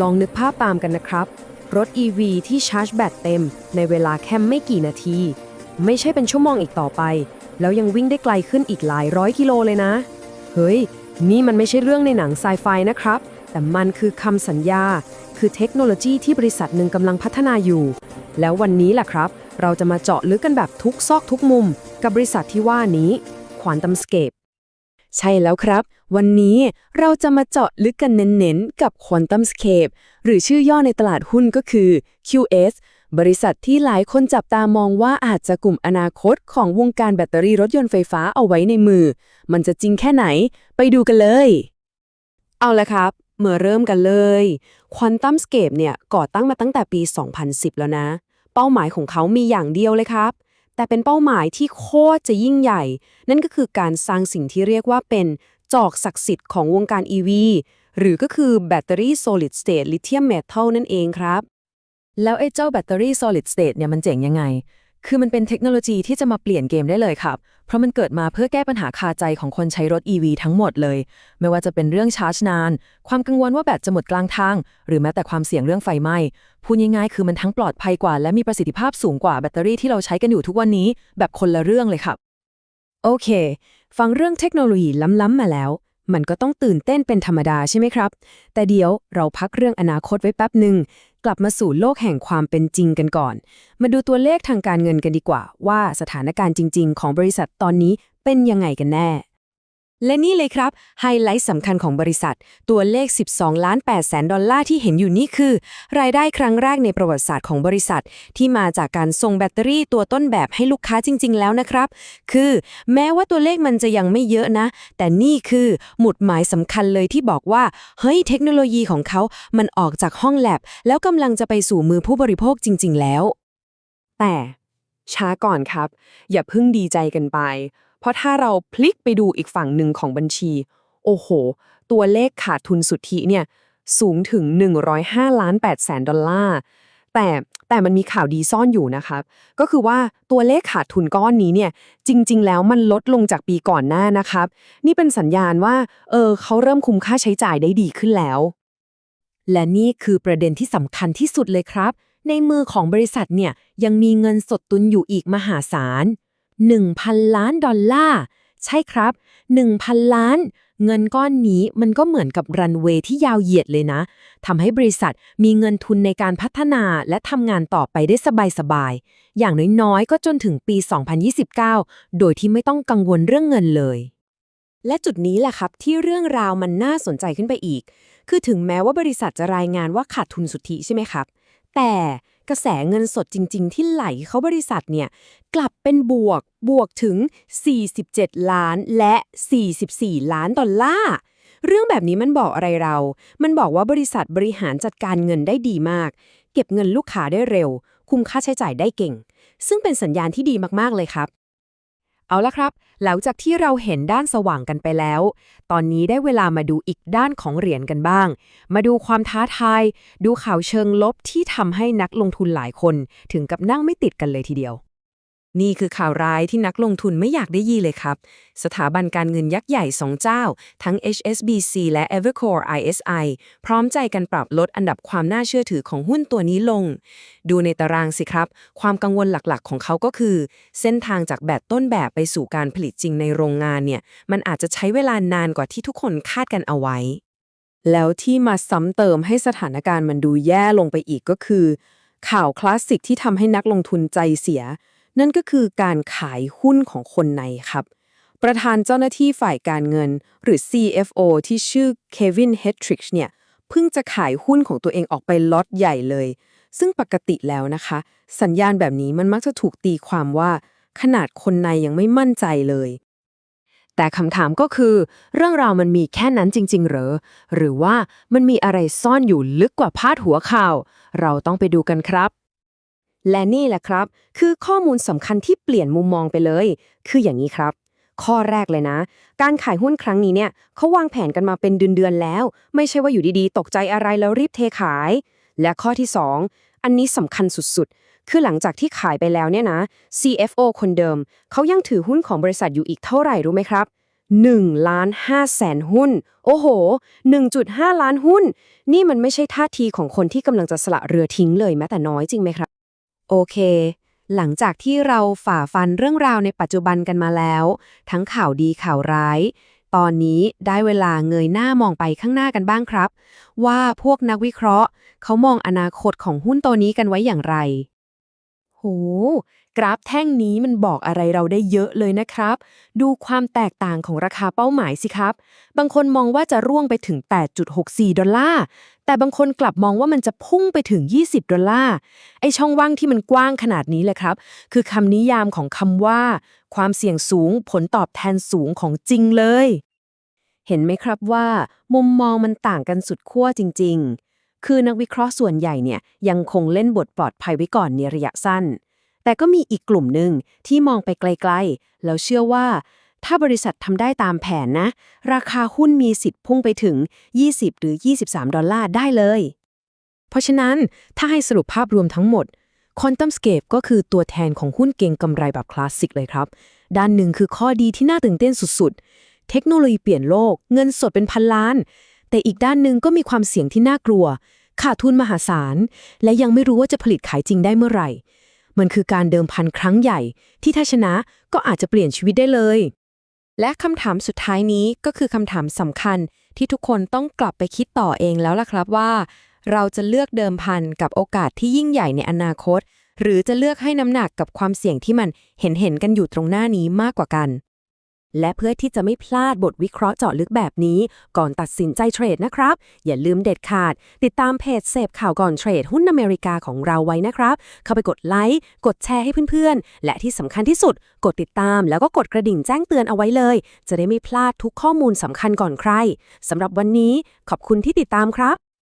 ลองนึกภาพตามกันนะครับ รถ EV ที่ชาร์จแบตเต็ม ในเวลาแค่ไม่กี่นาที ไม่ใช่เป็นชั่วโมงอีกต่อไป แล้วยังวิ่งได้ไกลขึ้นอีกหลายร้อยกิโลเลยนะ เฮ้ย นี่มันไม่ใช่เรื่องในหนังไซไฟนะครับ แต่มันคือคำสัญญา คือเทคโนโลยีที่บริษัทหนึ่งกำลังพัฒนาอยู่ แล้ววันนี้แหละครับ เราจะมาเจาะลึกกันแบบทุกซอกทุกมุม กับบริษัทที่ว่านี้ Quantum Scape ใช่แล้วครับ วันนี้เราจะมาเจาะลึกกันเน้นๆ กับ Quantum Scape หรือชื่อย่อในตลาดหุ้นก็คือ QS บริษัทที่หลายคนจับตามองว่าอาจจะกลุ่มอนาคตของวงการแบตเตอรี่รถยนต์ไฟฟ้าเอาไว้ในมือ มันจะจริงแค่ไหน ไปดูกันเลย เอาละครับ เมื่อเริ่มกันเลย Quantum Scape เนี่ยก่อตั้งมาตั้งแต่ปี 2010 แล้วนะ เป้าหมายของเขามีอย่างเดียวเลยครับ แต่เป็นเป้าหมายที่โคตรจะยิ่งใหญ่ นั่นก็คือการสร้างสิ่งที่เรียกว่าเป็นจอกศักดิ์สิทธิ์ของวงการ EV หรือก็คือแบตเตอรี่ solid state lithium metal นั่นเองครับ แล้วไอ้เจ้าแบตเตอรี่ solid state เนี่ยมันเจ๋งยังไง คือมันเป็นเทคโนโลยีที่จะมาเปลี่ยนเกมได้เลยครับ เพราะมันเกิดมาเพื่อแก้ปัญหาคาใจของคนใช้รถ EV ทั้งหมดเลย ไม่ว่าจะเป็นเรื่องชาร์จนาน ความกังวลว่าแบตจะหมดกลางทาง หรือแม้แต่ความเสี่ยงเรื่องไฟไหม้ พูดง่ายๆคือมันทั้งปลอดภัยกว่า และมีประสิทธิภาพสูงกว่าแบตเตอรี่ที่เราใช้กันอยู่ทุกวันนี้ แบบคนละเรื่องเลยครับ โอเค ฟังเรื่องเทคโนโลยีล้ำๆมาแล้ว มันก็ต้องตื่นเต้นเป็นธรรมดาใช่ไหมครับ แต่เดี๋ยวเราพักเรื่องอนาคตไว้แป๊บหนึ่ง กลับมาสู่โลกแห่งความเป็นจริงกันก่อน มาดูตัวเลขทางการเงินกันดีกว่า ว่าสถานการณ์จริง ๆ ของบริษัทตอนนี้เป็นยังไงกันแน่ และนี่เลยครับ ไฮไลท์สำคัญของบริษัท ตัวเลข 12 ล้าน8แสนดอลลาร์ที่เห็นอยู่นี่คือ รายได้ครั้งแรกในประวัติศาสตร์ของบริษัท ที่มาจากการส่งแบตเตอรี่ตัวต้นแบบให้ลูกค้าจริง ๆ แล้วนะครับ คือ แม้ว่าตัวเลขมันจะยังไม่เยอะนะ แต่นี่คือหมุดหมายสำคัญเลยที่บอกว่า เฮ้ยเทคโนโลยีของเขา มันออกจากห้องแลบ แล้วกำลังจะไปสู่มือผู้บริโภคจริง ๆ แล้ว แต่ช้าก่อนครับ อย่าเพิ่งดีใจกันไป เพราะถ้าเราพลิกไปดูอีกฝั่งหนึ่งของบัญชี โอ้โห ตัวเลขขาดทุนสุทธิเนี่ยสูงถึง 105ล้าน8แสนดอลลาร์ แต่แต่มันมีข่าวดีซ่อนอยู่นะครับ ก็คือว่าตัวเลขขาดทุนก้อนนี้เนี่ยจริง ๆ แล้วมันลดลงจากปีก่อนหน้านะครับ นี่เป็นสัญญาณว่าเออเขาเริ่มคุมค่าใช้จ่ายได้ดีขึ้นแล้ว และนี่คือประเด็นที่สำคัญที่สุดเลยครับ ในมือของบริษัทเนี่ยยังมีเงินสดตุนอยู่อีกมหาศาล 1,000 ล้านดอลลาร์ ใช่ครับ 1,000 ล้าน เงินก้อนนี้มันก็เหมือนกับรันเวย์ที่ยาวเหยียดเลยนะทำให้บริษัทมีเงินทุนในการพัฒนาและทำงานต่อไปได้สบายๆ อย่างน้อยๆ ก็จนถึงปี 2029 โดยที่ไม่ต้องกังวลเรื่องเงินเลย และจุดนี้แหละครับที่เรื่องราวมันน่าสนใจขึ้นไปอีก คือถึงแม้ว่าบริษัทจะรายงานว่าขาดทุนสุทธิใช่ไหมครับ แต่ กระแสเงินสดจริง ๆ ที่ไหลเข้าบริษัทเนี่ยกลับเป็นบวกบวกถึง 47 ล้านและ 44 ล้านดอลลาร์เรื่องแบบนี้มันบอกอะไรเรา มันบอกว่าบริษัทบริหารจัดการเงินได้ดีมาก เก็บเงินลูกค้าได้เร็ว คุมค่าใช้จ่ายได้เก่ง ซึ่งเป็นสัญญาณที่ดีมากๆเลยครับ เอาละครับ หลังจากที่เราเห็นด้านสว่างกันไปแล้ว ตอนนี้ได้เวลามาดูอีกด้านของเหรียญกันบ้าง มาดูความท้าทาย ดูข่าวเชิงลบที่ทำให้นักลงทุนหลายคน ถึงกับนั่งไม่ติดกันเลยทีเดียว นี่คือข่าวร้ายที่นักลงทุนไม่อยากได้ยินเลยครับ สถาบันการเงินยักษ์ใหญ่สองเจ้า ทั้ง HSBC และ Evercore ISI พร้อมใจกันปรับลดอันดับความน่าเชื่อถือของหุ้นตัวนี้ลง ดูในตารางสิครับ ความกังวลหลักๆ ของเขาก็คือ เส้นทางจากแบตต้นแบบไปสู่การผลิตจริงในโรงงานเนี่ย มันอาจจะใช้เวลานานกว่าที่ทุกคนคาดกันเอาไว้ แล้วที่มาซ้ำเติมให้สถานการณ์มันดูแย่ลงไปอีกก็คือ ข่าวคลาสสิกที่ทำให้นักลงทุนใจเสีย นั่นก็คือการขายหุ้นของคนในครับ ประธานเจ้าหน้าที่ฝ่ายการเงิน หรือ CFO ที่ชื่อเควินเฮดทริกเนี่ยเพิ่งจะขายหุ้นของตัวเองออกไปล็อตใหญ่เลย ซึ่งปกติแล้วนะคะ สัญญาณแบบนี้มันมักจะถูกตีความว่า ขนาดคนในยังไม่มั่นใจเลย แต่คำถามก็คือ เรื่องราวมันมีแค่นั้นจริง ๆ เหรอ หรือว่ามันมีอะไรซ่อนอยู่ลึกกว่าพาดหัวข่าว เราต้องไปดูกันครับ และนี่แหละครับ คือข้อมูลสำคัญที่เปลี่ยนมุมมองไปเลย คืออย่างนี้ครับ ข้อแรกเลยนะ การขายหุ้นครั้งนี้เนี่ยเขาวางแผนกันมาเป็นเดือนๆแล้ว ไม่ใช่ว่าอยู่ดีๆ ตกใจอะไรแล้วรีบเทขาย และข้อที่ 2 อันนี้สำคัญสุดๆ คือหลังจากที่ขายไปแล้วเนี่ยนะ CFO คนเดิม เขายังถือหุ้นของบริษัทอยู่อีกเท่าไหร่รู้ไหมครับ1ล้าน5แสนหุ้น โอ้โห 1.5 ล้านหุ้น นี่มันไม่ใช่ท่าทีของคนที่กำลังจะสละเรือทิ้งเลยแม้แต่น้อยจริงไหมครับ โอเค หลังจากที่เราฝ่าฟันเรื่องราวในปัจจุบันกันมาแล้ว ทั้งข่าวดีข่าวร้าย ตอนนี้ได้เวลาเงยหน้ามองไปข้างหน้ากันบ้างครับ ว่าพวกนักวิเคราะห์ เขามองอนาคตของหุ้นตัวนี้กันไว้อย่างไร โห กราฟแท่งนี้มันบอกอะไรเราได้เยอะเลยนะครับ ดูความแตกต่างของราคาเป้าหมายสิครับ บางคนมองว่าจะร่วงไปถึง 8.64 ดอลลาร์ แต่บางคนกลับมองว่ามันจะพุ่งไปถึง 20 ดอลลาร์ ไอช่องว่างที่มันกว้างขนาดนี้เลยครับ คือคำนิยามของคำว่า ความเสี่ยงสูงผลตอบแทนสูงของจริงเลย เห็นไหมครับว่า มุมมองมันต่างกันสุดขั้วจริง ๆ คือนักวิเคราะห์ส่วนใหญ่เนี่ยยังคงเล่นบทปลอดภัยไว้ก่อนในระยะสั้น แต่ก็มีอีกกลุ่มหนึ่งที่มองไปไกลๆ แล้วเชื่อว่า ถ้าบริษัททำได้ตามแผนนะ ราคาหุ้นมีสิทธิ์พุ่งไปถึง 20 หรือ 23 ดอลลาร์ได้เลย เพราะฉะนั้นถ้าให้สรุปภาพรวมทั้งหมด Quantum Scape ก็คือตัวแทนของหุ้นเก่งกำไรแบบคลาสสิกเลยครับ ด้านหนึ่งคือข้อดีที่น่าตื่นเต้นสุดๆ เทคโนโลยีเปลี่ยนโลก เงินสดเป็นพันล้าน แต่อีกด้านหนึ่งก็มีความเสี่ยงที่น่ากลัว ขาดทุนมหาศาล และยังไม่รู้ว่าจะผลิตขายจริงได้เมื่อไหร่ มันคือการเดิมพันครั้งใหญ่ ที่ถ้าชนะก็อาจจะเปลี่ยนชีวิตได้เลย และคำถามสุดท้ายนี้ก็คือคำถามสำคัญที่ทุกคนต้องกลับไปคิดต่อเองแล้วล่ะครับว่า เราจะเลือกเดิมพันกับโอกาสที่ยิ่งใหญ่ในอนาคต หรือจะเลือกให้น้ำหนักกับความเสี่ยงที่มันเห็นเห็นกันอยู่ตรงหน้านี้มากกว่ากัน และเพื่อที่จะไม่พลาดบทวิเคราะห์เจาะลึกแบบนี้ ก่อนตัดสินใจเทรดนะครับ อย่าลืมเด็ดขาด ติดตามเพจเสพข่าวก่อนเทรดหุ้นอเมริกาของเราไว้นะครับ เข้าไปกดไลค์กดแชร์ให้เพื่อนๆ และที่สำคัญที่สุด กดติดตามแล้วก็กดกระดิ่งแจ้งเตือนเอาไว้เลย จะได้ไม่พลาดทุกข้อมูลสำคัญก่อนใครสำหรับวันนี้ขอบคุณที่ติดตามครับ